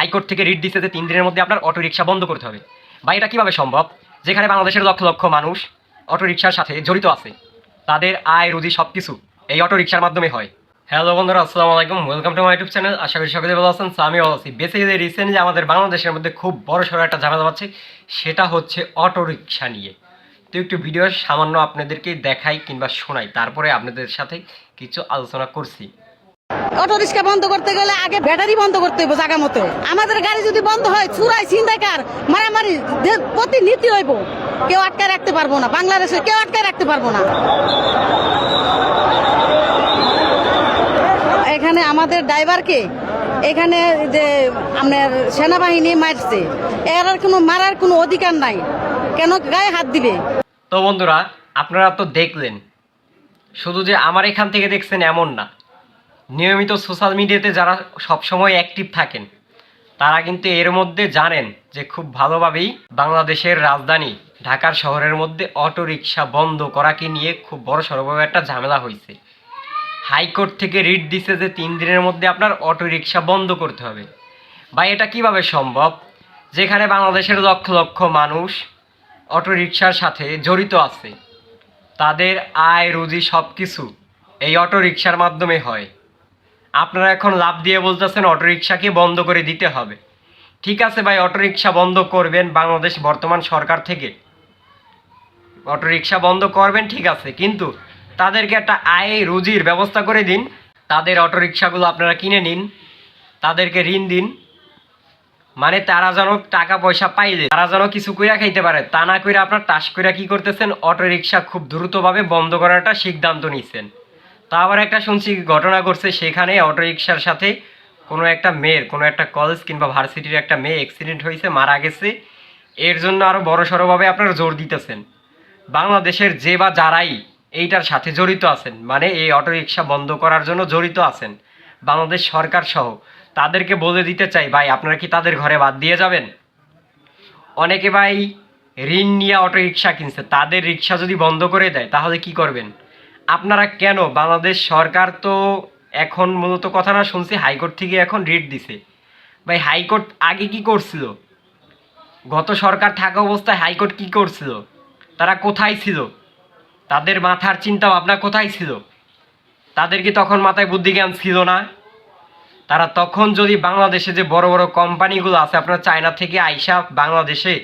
High court থেকে writ দিচ্ছে তিন দিনের মধ্যে আপনার অটো রিক্সা বন্ধ করতে হবে। বা এটা কীভাবে সম্ভব? যেখানে বাংলাদেশের লক্ষ লক্ষ মানুষ অটো রিক্সার সাথে জড়িত আছে, তাদের আয়, রুজি সব কিছু এই অটো রিক্সার মাধ্যমে হয়। হ্যালো বন্ধুরা, আসসালামু আলাইকুম। Welcome to my YouTube channel আশা করি সকলে ভালো আছেন। আমি ভালো আছি। বেসিক্যালি রিসেন্টলি আমাদের বাংলাদেশের মধ্যে খুব বড় সড়ো একটা ঝামেলা পাচ্ছে সেটা হচ্ছে অটো রিক্সা নিয়ে। তো একটু ভিডিও সামান্য আপনাদেরকে দেখাই কিংবা শোনাই, তারপরে আপনাদের সাথে কিছু আলোচনা করছি। অটো রিক্সা বন্ধ করতে গেলে আগে ব্যাটারি বন্ধ করতে হবে জায়গা মতো। আমাদের গাড়ি যদি বন্ধ হয় চুরাই ছিনতাইকার মারামারি প্রতিনিধি হইব, কেউ আটকায় রাখতে পারব না বাংলাদেশে কেউ আটকায় রাখতে পারব না। এখানে আমাদের ড্রাইভারকে, এখানে যে আপনার সেনাবাহিনী মারছে, এর আর কোনো মারার কোনো অধিকার নাই। কেন গায়ে হাত দিবে? তো বন্ধুরা, আপনারা তো দেখলেন। শুধু যে আমার এখান থেকে দেখছেন এমন না। নিয়মিত সোশ্যাল মিডিয়াতে যারা সবসময় অ্যাক্টিভ থাকেন, তারা কিন্তু এর মধ্যে জানেন যে খুব ভালোভাবেই বাংলাদেশের রাজধানী ঢাকার শহরের মধ্যে অটো রিক্সা বন্ধ করাকে নিয়ে খুব বড় সড়ভাবে একটা ঝামেলা হয়েছে। হাইকোর্ট থেকে রিট দিছে যে তিন দিনের মধ্যে আপনার অটো রিক্সা বন্ধ করতে হবে। বা এটা কীভাবে সম্ভব? যেখানে বাংলাদেশের লক্ষ লক্ষ মানুষ অটো রিক্সার সাথে জড়িত আছে, তাদের আয়, রুজি সব কিছু এই অটো রিক্সার মাধ্যমে হয়। আপনারা এখন লাভ দিয়ে বলতেছেন অটো রিক্সাকে বন্ধ করে দিতে হবে? ঠিক আছে ভাই অটো রিক্সা বন্ধ করবেন বাংলাদেশ বর্তমান সরকার থেকে। অটো রিক্সা বন্ধ করবেন, ঠিক আছে, কিন্তু তাদেরকে একটা আয় রুজির ব্যবস্থা করে দিন। তাদের অটো রিক্সাগুলো আপনারা কিনে নিন, তাদেরকে ঋণ দিন। মানে তারা যেন টাকা পয়সা পাইলে তারা যেন কিছু কইরা খাইতে পারে। তা না কইরা আপনার টাস কইরা কি করতেছেন অটো রিক্সা খুব দ্রুতভাবে বন্ধ করার একটা সিদ্ধান্ত নিচ্ছেন তা আবার একটা শুনছি ঘটনা ঘটছে সেখানে অটো রিক্সার সাথে কোনো একটা মেয়ের, কোনো একটা কলেজ কিংবা ভার্সিটির একটা মেয়ে অ্যাক্সিডেন্ট হয়েছে, মারা গেছে। এর জন্য আরও বড় সড়োভাবে আপনারা জোর দিতেছেন। বাংলাদেশের যে বা যারাই এইটার সাথে জড়িত আছেন মানে এই অটো রিক্সা বন্ধ করার জন্য জড়িত আছেন, বাংলাদেশ সরকার সহ, তাদেরকে বলে দিতে চাই, ভাই, আপনারা কি তাদের ঘরে বাদ দিয়ে যাবেন? অনেকে ভাই ঋণ নিয়ে অটো রিক্সা কিনছে, তাদের রিক্সা যদি বন্ধ করে দেয়, তাহলে কি করবেন? আপনারা কেন? বাংলাদেশ সরকার তো এখন মূলত কথা না শুনছি, হাইকোর্ট থেকে এখন রিট দিছে। ভাই, হাইকোর্ট আগে কি করছিল? গত সরকার থাকা অবস্থায় হাইকোর্ট কি করছিল? তারা কোথায় ছিল? তাদের মাথার চিন্তা ভাবনা কোথায় ছিল? তাদের কি তখন মাথায় বুদ্ধি জ্ঞান ছিল না? তারা তখন যদি বাংলাদেশে যে বড় বড় কোম্পানিগুলো আছে, আপনার চায়না থেকে আইসা বাংলাদেশে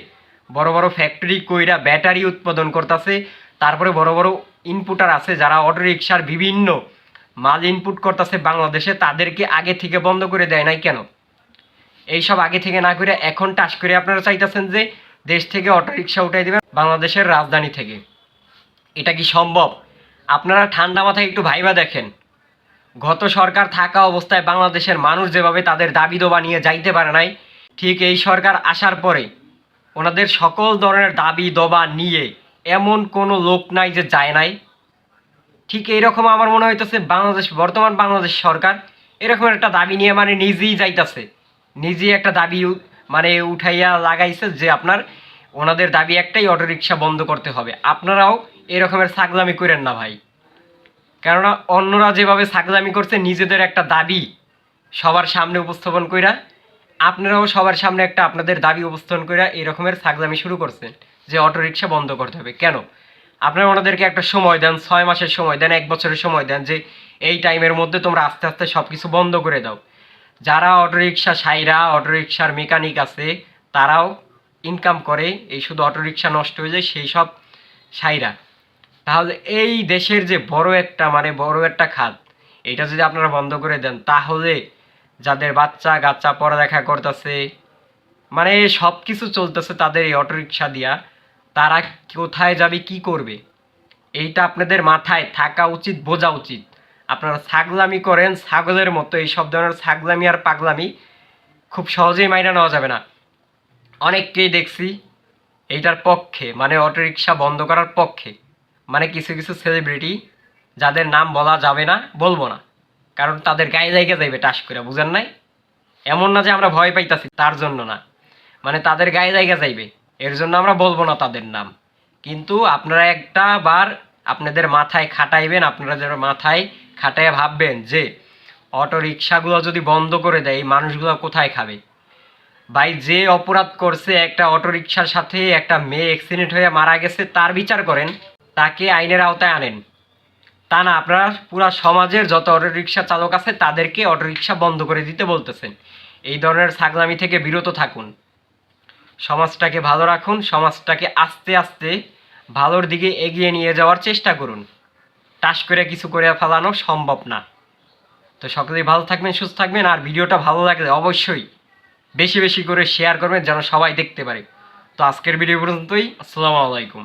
বড় বড় ফ্যাক্টরি কইরা ব্যাটারি উৎপাদন করতেছে, তারপরে বড় বড় ইনপুটার আছে, যারা অটো রিক্সার বিভিন্ন মাল ইনপুট করতেছে বাংলাদেশে, তাদেরকে আগে থেকে বন্ধ করে দেয় নাই কেন? এইসব আগে থেকে না করে এখন টাস করে আপনারা চাইতেছেন যে দেশ থেকে অটো রিক্সা উঠাই দেবেন বাংলাদেশের রাজধানী থেকে। এটা কি সম্ভব? আপনারা ঠান্ডা মাথায় একটু ভাইবা দেখেন। গত সরকার থাকা অবস্থায় বাংলাদেশের মানুষ যেভাবে তাদের দাবি দোবা নিয়ে যাইতে পারে নাই, ঠিক এই সরকার আসার পরে ওনাদের সকল ধরনের দাবি দবা নিয়ে এমন কোনো লোক নাই যে যায় নাই। ঠিক এইরকম আমার মনে হইতেছে বাংলাদেশ, বর্তমান বাংলাদেশ সরকার এরকম একটা দাবি নিয়ে মানে নিজেই যাইতাছে। নিজেই একটা দাবি মানে উঠাইয়া লাগাইছে যে আপনার ওনাদের দাবি একটাই, অটোরিকশা বন্ধ করতে হবে। আপনারাও এরকমের ছাগলামি করেন না ভাই। কেননা অন্যরা যেভাবে ছাগলামি করছে, নিজেদের একটা দাবি সবার সামনে উপস্থাপন কইরা, আপনারাও সবার সামনে একটা আপনাদের দাবি উপস্থাপন কইরা এই রকমের ছাগলামি শুরু করছেন। যে অটো রিক্সা বন্ধ করতে হবে। কেন? আপনারা ওনাদেরকে একটা সময় দেন, ছয় মাসের সময় দেন, এক বছরের সময় দেন যে এই টাইমের মধ্যে তোমরা আস্তে আস্তে সব কিছু বন্ধ করে দাও। যারা অটোরিকশা সাইরা, অটোরিকশার মেকানিক আছে, তারাও ইনকাম করে, এই শুধু অটোরিকশা নষ্ট হয়ে যায়, সেই সব সাইরা। তাহলে এই দেশের যে বড় একটা মানে বড় একটা খাত, এটা যদি আপনারা বন্ধ করে দেন, তাহলে যাদের বাচ্চা কাচ্চা পড়ালেখা করতেছে মানে সব কিছু চলতেছে তাদের এই অটোরিকশা দিয়া তারা কোথায় যাবে, কি করবে? এইটা আপনাদের মাথায় থাকা উচিত, বোঝা উচিত। আপনারা ছাগলামি করেন, ছাগলের মতো, এই সব ধরনের ছাগলামি আর পাগলামি খুব সহজেই মাইনা নেওয়া যাবে না। অনেককেই দেখছি এইটার পক্ষে মানে অটোরিকশা বন্ধ করার পক্ষে মানে কিছু কিছু সেলিব্রিটি যাদের নাম বলা যাবে না, বলব না। কারণ তাদের গায়ে জায়গা যাইবে টাস করে বুঝেন নাই? এমন না যে আমরা ভয় পাইতাছি, তার জন্য না। মানে তাদের গায়ে জায়গা যাইবে। এর জন্য আমরা বলব না তাদের নাম। কিন্তু আপনারা একটা বার আপনাদের মাথায় খাটাইবেন আপনারা যেন মাথায় খাটাইয়া ভাববেন যে অটো রিক্সাগুলো যদি বন্ধ করে দেয় মানুষগুলো কোথায় খাবে? ভাই, যে অপরাধ করছে, একটা অটোরিকশার সাথে একটা মেয়ে অ্যাক্সিডেন্ট হয়ে মারা গেছে, তার বিচার করেন, তাকে আইনের আওতায় আনেন। তা না, আপনারা পুরা সমাজের যত অটোরিকশা চালক আছে, তাদেরকে অটোরিকশা বন্ধ করে দিতে বলতেছেন। এই ধরনের ছাগলামি থেকে বিরত থাকুন। সমাজটাকে ভালো রাখুন, সমাজটাকে আস্তে আস্তে ভালোর দিকে এগিয়ে নিয়ে যাওয়ার চেষ্টা করুন। টাস করে কিছু করে ফেলানো সম্ভব না। তো সকলেই ভালো থাকবেন, সুস্থ থাকবেন, আর ভিডিওটা ভালো লাগলে অবশ্যই বেশি বেশি করে শেয়ার করবেন যেন সবাই দেখতে পারে। তো আজকের ভিডিও পর্যন্তই, আসসালামু আলাইকুম।